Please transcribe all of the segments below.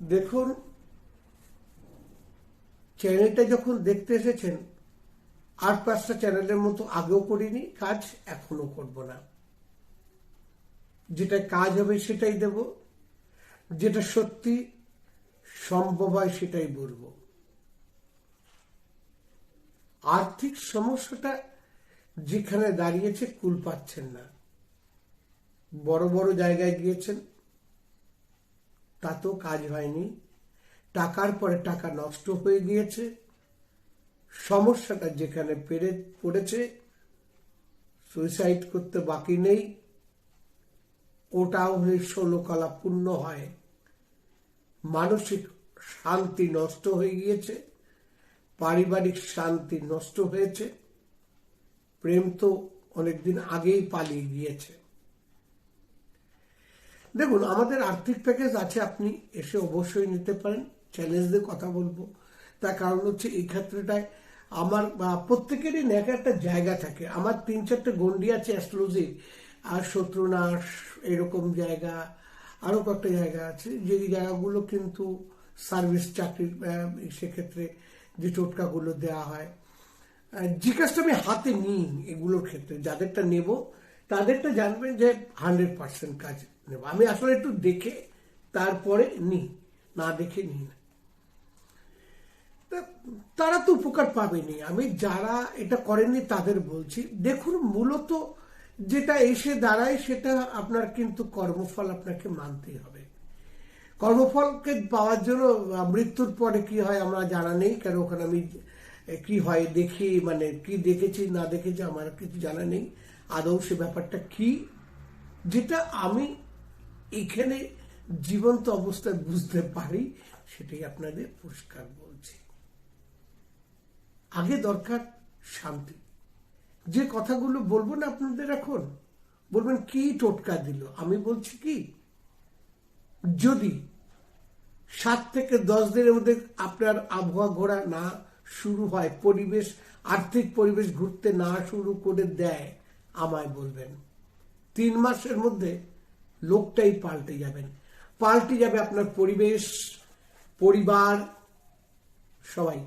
দেখুন চ্যানেলটা যখন দেখতে এসেছেন, আর পাঁচটা চ্যানেলের মতো আগেও করিনি, কাজ এখনও করব না। যেটা কাজ হবে সেটাই দেব, যেটা সত্যি সম্ভব হয় সেটাই বলব। আর্থিক সমস্যাটা যেখানে দাঁড়িয়েছে, কুল পাচ্ছেন না। বড় বড় জায়গায় গিয়েছেন তাতেও কাজ হয়নি। টাকার পরে টাকা নষ্ট হয়ে গিয়েছে। সমস্যাটা যেখানে পেরে পড়েছে সুইসাইড করতে বাকি নেই। ওটাও হয়ে ষোলো কলা পূর্ণ হয়। মানসিক শান্তি নষ্ট হয়ে গিয়েছে। পারিবারিক শান্তি নষ্ট হয়েছে। প্রেম তো অনেকদিন আগেই পালিয়ে গিয়েছে। দেখুন, আমাদের আর্থিক প্যাকেজ আছে, আপনি এসে অবশ্যই নিতে পারেন চ্যালেঞ্জ দিয়ে কথা বলব। তার কারণ হচ্ছে এই ক্ষেত্রটায় আমার প্রত্যেকেরই ন্যাকা একটা জায়গা থাকে। আমার তিন চারটে গন্ডি আছে অ্যাস্ট্রোলজি আর শত্রুনাশ এরকম জায়গা আরও কয়েকটা জায়গা আছে। যে জায়গাগুলো কিন্তু সার্ভিস চাকরির সেক্ষেত্রে যে টোটকাগুলো দেওয়া হয়। কাজটা আমি হাতে নিই এগুলোর ক্ষেত্রে, যাদেরটা নেব তাদেরটা জানবেন যে হান্ড্রেড পার্সেন্ট কাজ নেব। আমি আসলে একটু দেখে, তারপরে নিই, না দেখে নিই না। তারা তো উপকার পাবেনি। আমি যারা এটা করেননি তাদের বলছি, দেখুন মূলত যেটা এসে দাঁড়ায় সেটা আপনার কিন্তু কর্মফল আপনাকে মানতেই হবে। কর্মফলকে পাওয়ার জন্য মৃত্যুর পরে কি হয় আমরা জানা নেই, কেন ওখানে আমি কি হয় দেখি মানে কি দেখেছি, না দেখেছি আমার কিছু জানা নেই। আদৌ সে ব্যাপারটা কি? যেটা আমি এখানে জীবন্ত অবস্থায় বুঝতে পারি, সেটাই আপনাদের পুরস্কার বলছি। আগে দরকার শান্তি। যে কথাগুলো বলব না আপনাদের এখন, বলবেন, কি টোটকা দিল? আমি বলছি কি, যদি সাত থেকে দশ দিনের মধ্যে আপনার আবহাওয়া ঘোরা না শুরু হয়, পরিবেশ, আর্থিক পরিবেশ ঘুরতে না শুরু করে দেয় আমায় বলবেন। তিন মাসের মধ্যে লোকটাই পাল্টে যাবেন। পাল্টে যাবে আপনার পরিবেশ, পরিবার, সবাই।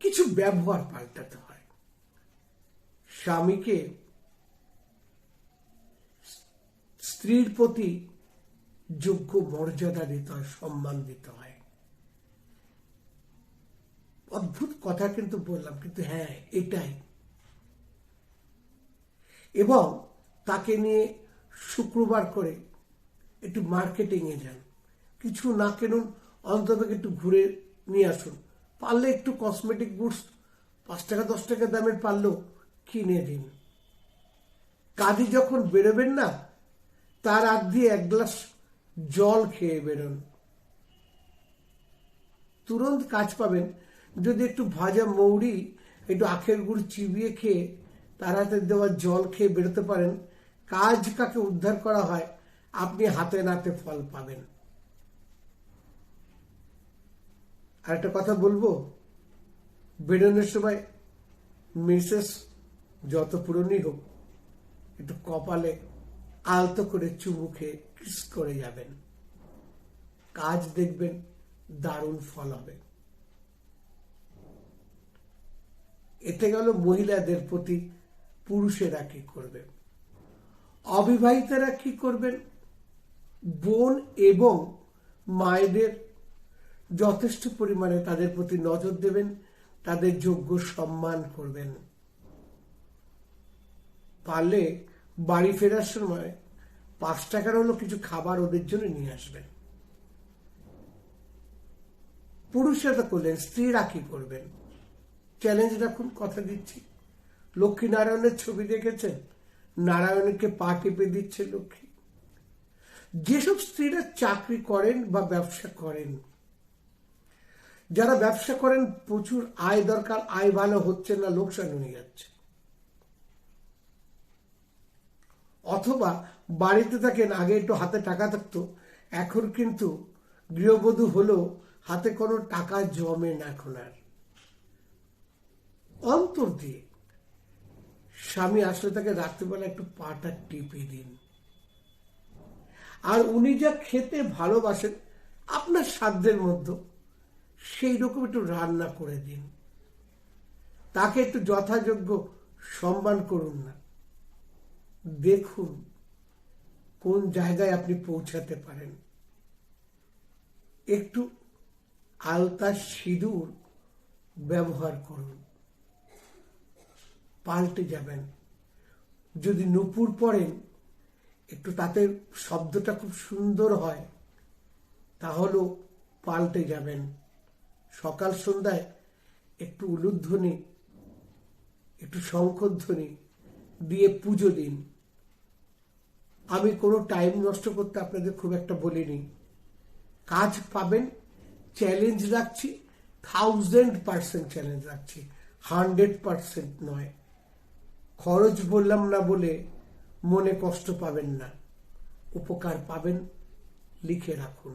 কিছু ব্যবহার পাল্টাতে হয়। স্বামীকে স্ত্রীর প্রতি যোগ্য মর্যাদা দিতে হয়, সম্মান দিতে হয়। অদ্ভুত কথা কিন্তু বললাম, কিন্তু হ্যাঁ এটাই। এবং তাকে নিয়ে শুক্রবার করে একটু মার্কেটিং এ যান। কিছু না কিনুন, অন্তত একটু ঘুরে নিয়ে আসুন। পারলে একটু কসমেটিক গুডস পাঁচ টাকা, দশ টাকা দামের পারলেও কিনে দিন। কাজে যখন বেরোবেন না, তার আগ দিয়ে এক গ্লাস জল খেয়ে বেরোন। তুরন্ত কাজ পাবেন। যদি একটু ভাজা মৌরি, একটু আখের গুড় চিবিয়ে খেয়ে তার হাতে দেওয়া জল খেয়ে বেরোতে পারেন, কাজ কাকে উদ্ধার করা হয়, আপনি হাতে নাতে ফল পাবেন। আর একটা কথা বলব, বেরোনোর সময় মিসেস যত পুরনই হোক, একটু কপালে আলতো করে চুমু খেয়ে কিস করে যাবেন। কাজ দেখবেন দারুণ ফল হবে। এতে গেল মহিলাদের প্রতি পুরুষেরা কি করবে অবিবাহিতারা কি করবেন? বোন এবং মায়েদের যথেষ্ট পরিমাণে তাদের প্রতি নজর দেবেন, তাদের যোগ্য সম্মান করবেন। পারলে বাড়ি ফেরার সময় পাঁচ টাকার হলো কিছু খাবার ওদের জন্য নিয়ে আসবেন। পুরুষরা করলেন, স্ত্রীরা কি করবেন? চ্যালেঞ্জ রাখুন কথা দিচ্ছি। লক্ষ্মী নারায়ণের ছবি দেখেছেন? নারায়ণকে পা টিপে দিচ্ছে লক্ষ্মী। যেসব স্ত্রীরা চাকরি করেন বা ব্যবসা করেন, যারা ব্যবসা করেন, প্রচুর আয় দরকার, আয় ভালো হচ্ছে না, লোকসান হয়ে যাচ্ছে। অথবা বাড়িতে থাকেন, আগে একটু হাতে টাকা থাকতো, এখন কিন্তু গৃহবধূ হলেও হাতে কোনো টাকা জমে না এখন আর। অন্তর দিয়ে স্বামী আসলে তাকে রাত্রিবেলা একটু পাটা টিপে দিন। আর উনি যা খেতে ভালোবাসেন, আপনার সাধ্যের মধ্যে সেই রকম একটু রান্না করে দিন। তাকে একটু যথাযোগ্য সম্মান করুন না। দেখুন কোন জায়গায় আপনি পৌঁছাতে পারেন। একটু আলতা সিঁদুর ব্যবহার করুন। পাল্টে যাবেন। যদি নুপুর পড়েন, একটু তাতে শব্দটা খুব সুন্দর হয়, তাহলেও পাল্টে যাবেন। সকাল সন্ধ্যায় একটু উলুধ্বনি, একটু শঙ্খধ্বনি দিয়ে পুজো দিন। আমি কোনো টাইম নষ্ট করতে আপনাদের খুব একটা বলিনি। কাজ পাবেন চ্যালেঞ্জ রাখছি থাউজেন্ড পার্সেন্ট চ্যালেঞ্জ রাখছি হান্ড্রেড পার্সেন্ট নয়। খরচ বললাম না বলে মনে কষ্ট পাবেন না। উপকার পাবেন লিখে রাখুন।